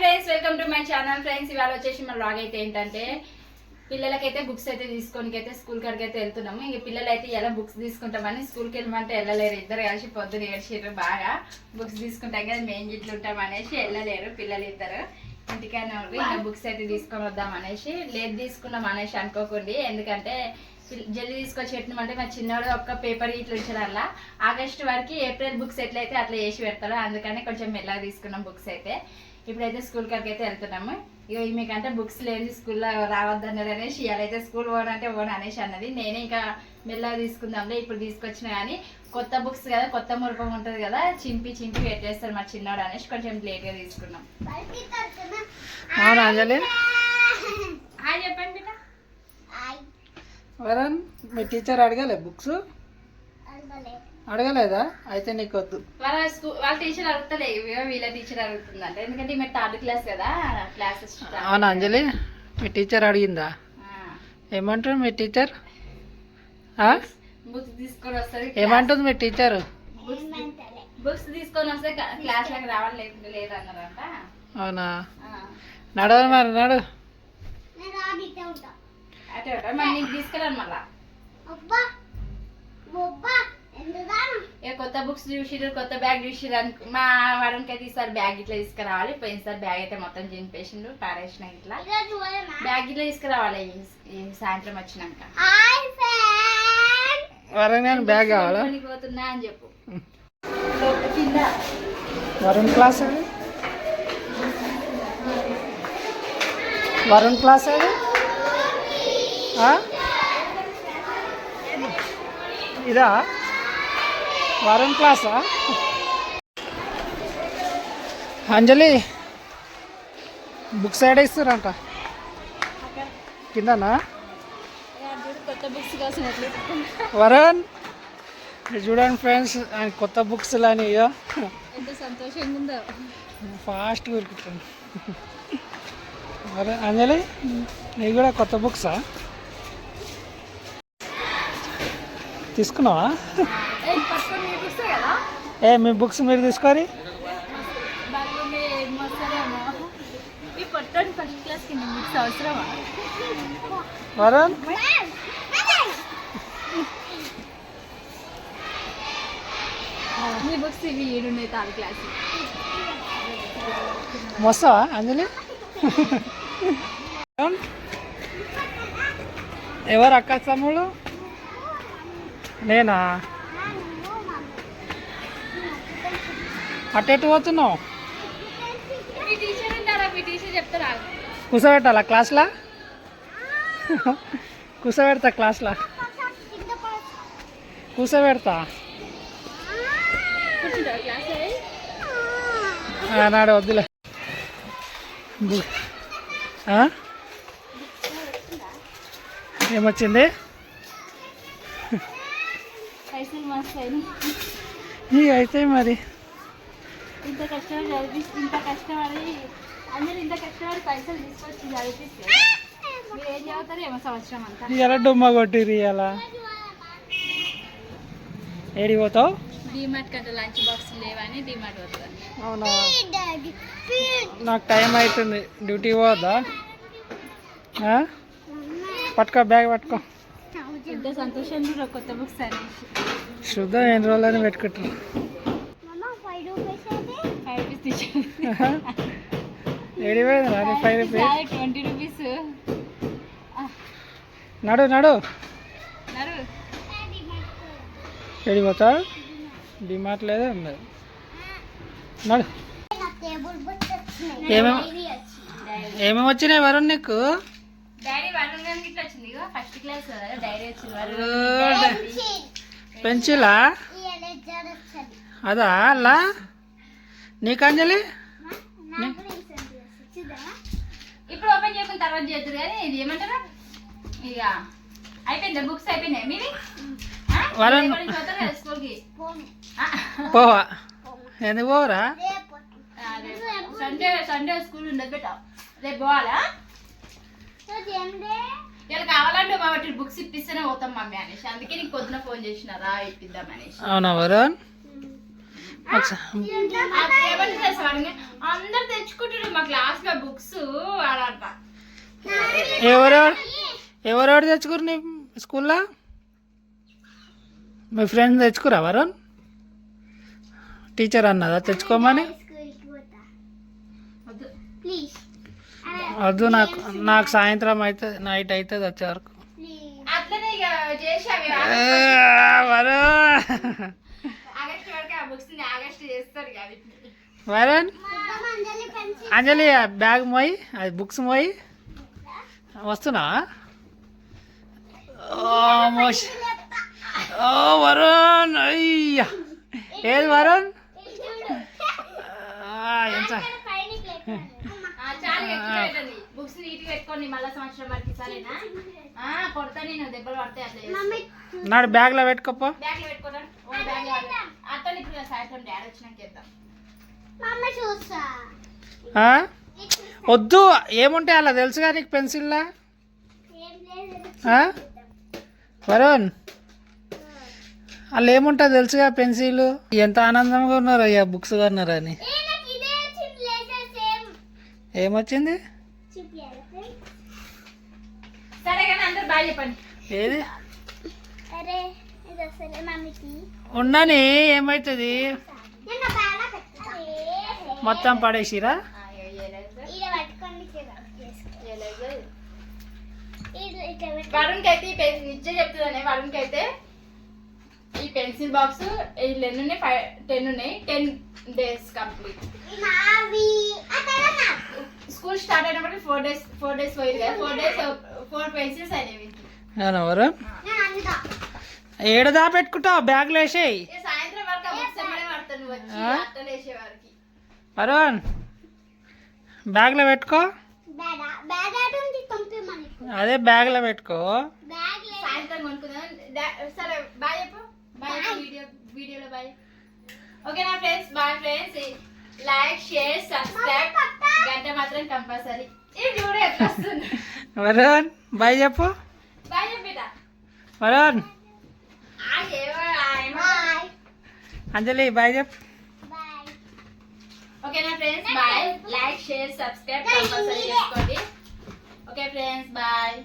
Friends welcome to my channel friends ఇవాళ వచ్చేసి మన లాగ్ అయితే ఏంటంటే పిల్లలకైతే బుక్స్ అయితే తీసుకోనికి అయితే స్కూల్ కాడికి అయితే వెళ్తున్నాము. ఇంక పిల్లలు అయితే ఎలా బుక్స్ తీసుకుంటామని స్కూల్కి వెళ్ళమంటే వెళ్ళలేరు. ఇద్దరు కలిసి పొద్దున ఏడ్చిర్రు బాగా. బుక్స్ తీసుకుంటాం కదా మేము జిట్లు ఉంటాం అనేసి వెళ్ళలేరు పిల్లలు ఇద్దరు ఇంటికైనా ఉండి ఇంకా బుక్స్ అయితే తీసుకొని వద్దాం అనేసి లేదు తీసుకున్నాం అనేసి అనుకోకండి. ఎందుకంటే జల్దీ తీసుకొచ్చి అంటే మా చిన్నోడు ఒక్క పేపర్ ఇట్లా ఉంచడం అలా ఆగస్ట్ వరకు ఏప్రిల్ బుక్స్ ఎట్లయితే అట్లా చేసి పెడతారు అందుకని కొంచెం మెల్లగా తీసుకున్నాం బుక్స్ అయితే. ఇప్పుడైతే స్కూల్ కడికి అయితే వెళ్తున్నాము ఇక మీకంటే బుక్స్ లేని స్కూల్లో రావద్దన్నారు అనేసి ఇవాళైతే స్కూల్ పోనంటే పోను అనేసి అన్నది. నేనే ఇంకా మెల్లగా తీసుకుందాంలే ఇప్పుడు తీసుకొచ్చిన కానీ కొత్త బుక్స్ కదా కొత్త మురపం ఉంటుంది కదా చింపి చింపి పెట్టేస్తారు మా చిన్నోడు అనేసి కొంచెం లేట్గా తీసుకున్నాం. అవునా అంజలి? హాయ్ చెప్పండి వరన్ మీ టీచర్ అడగలే బుక్స్ అడగలేదా? అయితే నీకు వద్దు వాళ్ళ స్కూల్ వాళ్ళ టీచర్ అడుగుతలే వీళ్ళ టీచర్ అడుగుతుందంట. ఎందుకంటే ఈమె థర్డ్ క్లాస్ కదా క్లాసెస్ అవునా అంజలి? మీ టీచర్ అడిగిందా? ఏమంటారు మీ టీచర్ ఆ? బుక్స్ తీసుకొని వస్తుంది ఏమంటుంది మీ టీచర్? బుక్స్ తీసుకొని వస్తే క్లాస్లోకి రావాలి లేకుంటే లేదన్నారంట. అవునా? ఆ. నడవ మరి నడు. అటే. మరి నీకు తీసుకెళ్ళాను మళ్ళా. ఇక కొత్త బుక్స్ చూసిరు కొత్త బ్యాగ్ చూసిరు అనుకో మా వాడనికి అయితే ఈసారి బ్యాగ్ ఇట్లా తీసుకురావాలి. పోయినసారి బ్యాగ్ అయితే మొత్తం చింపేసిండు పారేసిన ఇట్లా. బ్యాగ్ ఇట్లా తీసుకురావాలి సాయంత్రం వచ్చినాక. నేను బ్యాగ్ కావాలా? వరుణ్ క్లాస్ అది? వరుణ్ క్లాస్ అది? ఇదా? వరుణ్ క్లాసా అంజలి బుక్స్ యాడ్ ఇస్తారంట కిందనా? కొత్త బుక్స్ కోసం ఎట్లా వరుణ్ ఇది చూడండి ఫ్రెండ్స్ ఆయన కొత్త బుక్స్ ఇక ఎంత సంతోషంగా ఉందో. ఫాస్ట్ ఉరుకుతుంది అరే అంజలి నీకు కూడా కొత్త బుక్సా తీసుకున్నావా? ఏ మీ బుక్స్ మీరు తీసుకొని బాగుంది ఏమొస్తారేమో ఈ పట్టుకొని ఫస్ట్ క్లాస్కి నీ బుక్స్ అవసరమా వరుణ్ ఇవి ఏడున్నాయి క్లాస్ వస్తావా అంజలి? ఎవరు అక్క తమ్ముడు? నేనా? అటు ఎటు పోతున్నావు? కూర్చోబెట్టాలా క్లాస్లా? కూర్చోబెడతా క్లాస్లా? కూర్చోబెడతా నాడు వద్దులే? ఏమొచ్చింది? ఇవి అయితే మరి. ఇంత కష్టపడి చదివిస్తే ఇంత కష్టపడి అందరూ ఇంత కష్టపడి పైసలు తీసుకొచ్చి చదివిస్తే మీరు ఏం చదువుతారు ఏమో సంవత్సరం అంతా. ఇలా డుమ్మ కొట్టిరి ఇలా ఏడి పోతావు? డిమార్ట్ కంటే లంచ్ బాక్స్ లేవని డిమార్ట్ పోతుంది అవునా? నాకు టైం అవుతుంది డ్యూటీ ఆ? పట్టుకో బ్యాగ్ పట్టుకో. కొత్త బుక్స్ శుద్ధ ఎన్ని రోజులని పెట్టుకుంటారు five rupees five rupees twenty rupees నడు నడు. పోతావు? డిమార్ట్ లేదే ఉన్నది నడు. ఏమేమి ఏమేమి వచ్చినాయి వరుణ్ నీకు? పెన్సిలా. అదా అలా? నీకు అంజలి? ఇప్పుడు ఓపెన్ తర్వాత చేద్దరు కానీ ఇది ఏమంటారు? ఇక అయిపోయిందా? బుక్స్ అయిపోయినాయి మీవి? వరుణ్. స్కూల్కి? పోవా? ఎందుకు రేపు. సండే సండే స్కూల్ ఉండదు రేపు పోవాలా? ఇలా కావాలంటే మా వాటి బుక్స్ ఇప్పిస్తేనే పోతాం మమ్మీ అనేసి. అందుకే నీకు పొద్దున ఫోన్ చేసినారా ఇప్పిద్దాం అనేసి. అవునా వరుణ్? అందరు తెచ్చుకుంటారు మా క్లాస్లో బుక్స్ ఆడంట ఎవరెవరు ఎవరెవరు తెచ్చుకురు నీ స్కూల్లో? మీ ఫ్రెండ్స్ తెచ్చుకురా వరుణ్? టీచర్ అన్నదా? తెచ్చుకోమని? వద్దు. నాకు నాకు సాయంత్రం అయితే నైట్ అవుతుంది వచ్చే వరకు. ప్లీజ్. అట్లనే ఇక చేసి అవి ఆ, వరుణ్. ఆగస్ట్ వరకు ఆ బుక్స్ని ఆగస్ట్ చేస్తారు ఇక వీటిని. వరుణ్. అంజలి పెన్సిల్. అంజలి ఆ బ్యాగ్ మోయి అది బుక్స్ మోయి. వస్తున్నావా? ఓ మోష్. ఓ వరుణ్ అయ్యా. ఏది వరుణ్? ఎంత? పైన ఆ, చాలు ఇక కింద పెట్టండి బుక్స్ నీట్గా పెట్టుకోండి మళ్ళా సంవత్సరం వరకు సరేనా ఆ, కొడతా నేను దెబ్బలు పడతాయి అట్లా చేస్తే. మమ్మీ నాడు బ్యాగ్లో పెట్టుకోపో. బ్యాగ్లో పెట్టుకోవడం ఓ బ్యాగ్ అట్టని ఇప్పుడు సాయంత్రం డాడీ వచ్చినాక చేద్దాం. మమ్మీ చూస్తా. ఆ? వద్దు ఏముంటాయి అలా తెలుసుగా నీకు పెన్సిల్లా? ఏం లేదు ఆ? వరుణ్. అలా ఏముంటుంది తెలుసుగా పెన్సిల్? ఎంత ఆనందంగా ఉన్నారు అయ్యా బుక్స్ కొన్నారని ఏ నాకు ఇదే వచ్చింది లేసర్ సేమ్ ఏమొచ్చింది? ఏది? అరే ఇది అసలే మమ్మీకి. ఉండని ఏమవుతుంది మొత్తం పడేసిరా. వరుణ్కి అయితే ఈ పెన్ నిజం చెప్తుందనే వరుణ్కి అయితే ఈ పెన్సిల్ బాక్స్ ఎన్ని ఉన్నాయి ఫైవ్ టెన్ ఉన్నాయి టెన్ డేస్ కంప్లీట్ ఇది నావి ఆ తర్వాత నాకు. స్కూల్ స్టార్ట్ అయినప్పటికి ఫోర్ డేస్ ఫోర్ డేస్ పోయింది కదా. ఫోర్ డేస్ ఫోర్ పెన్సిల్స్ నేను అందుతా ఏడదా పెట్టుకుంటావు బ్యాగ్లో వేసేయి. ఇక సాయంత్రం వరకు వచ్చి పెట్టుకో. బ్యాగ్ బ్యాగ్ ఉంది పంపిమని అదే బ్యాగ్లో పెట్టుకో. బ్యాగ్ సాయంత్రం కొనుక్కుందాం. డా- సరే బాయ్ చెప్పు బాయ్. వీడియో వీడియోలో బాయ్. ఓకేనా friends? Bye friends. Like share subscribe గంట మాత్రం కంపల్సరీ. ఇది చూడు ఎట్లా వస్తుంది? వరుణ్ బాయ్ చెప్పు. బాయ్ చెప్పేటా వరుణ్. ఆ ఏవో ఆ ఏమో. బాయ్ అంజలి బాయ్ చెప్పు. బాయ్ ఓకేనా friends bye like share subscribe compulsory చేసుకోండి. Okay friends bye